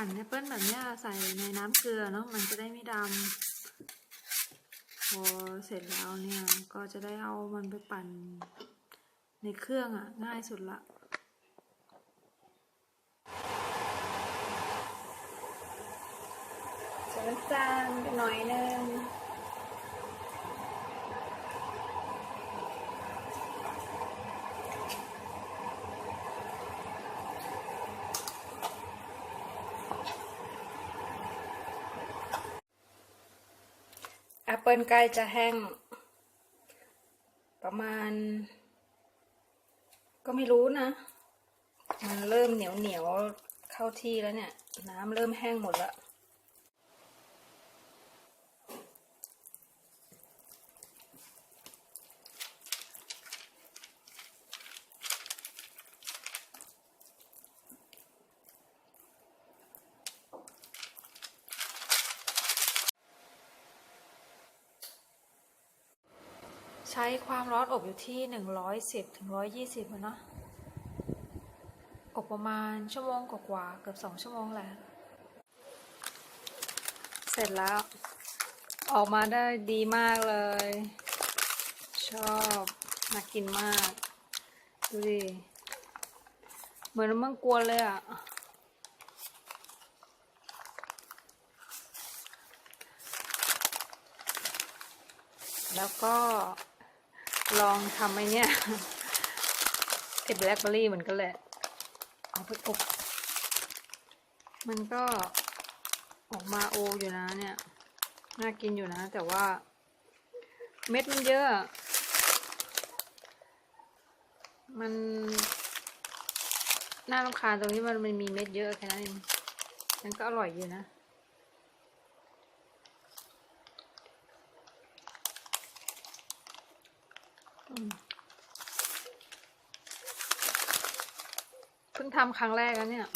ขันแอปเปิ้ลแบบนี้ใส่ในน้ำเกลือเนาะมันจะได้ไม่ดำพอเสร็จแล้วเนี่ยก็จะได้เอามันไปปั่นในเครื่องอะง่ายสุดละใส่น้ำตาลไปหน่อยนึง แอปเปิลใกล้จะแห้ง ประมาณ ก็ไม่รู้นะ มันเริ่มเหนียวเหนียวเข้าที่แล้วเนี่ย น้ำเริ่มแห้งหมดแล้ว ใช้ความร้อนอบอยู่ที่หนึ่งร้อยสิบถึงร้อยยี่สิบเนาะอบประมาณชั่วโมงกว่าเกือบสองชั่วโมงแหละ เสร็จแล้ว ออกมาได้ดีมากเลย ชอบน่ากินมาก ดูดิ เหมือนมังกวนเลยอะ่ะ แล้วก็ ลองทำไอ้เนี่ยไอ้แบล็คเบอร์รี่เหมือนกันแหละ เอาไปอบ มันก็ออกมาโออยู่นะเนี่ย น่ากินอยู่นะ แต่ว่า เม็ดมันเยอะ มัน น่ารำคาญตรงที่มันมันมีเม็ดเยอะแค่นั้นเองมันก็อร่อยอยู่นะ เพิ่งทำครั้งแรกแล้วเนี่ย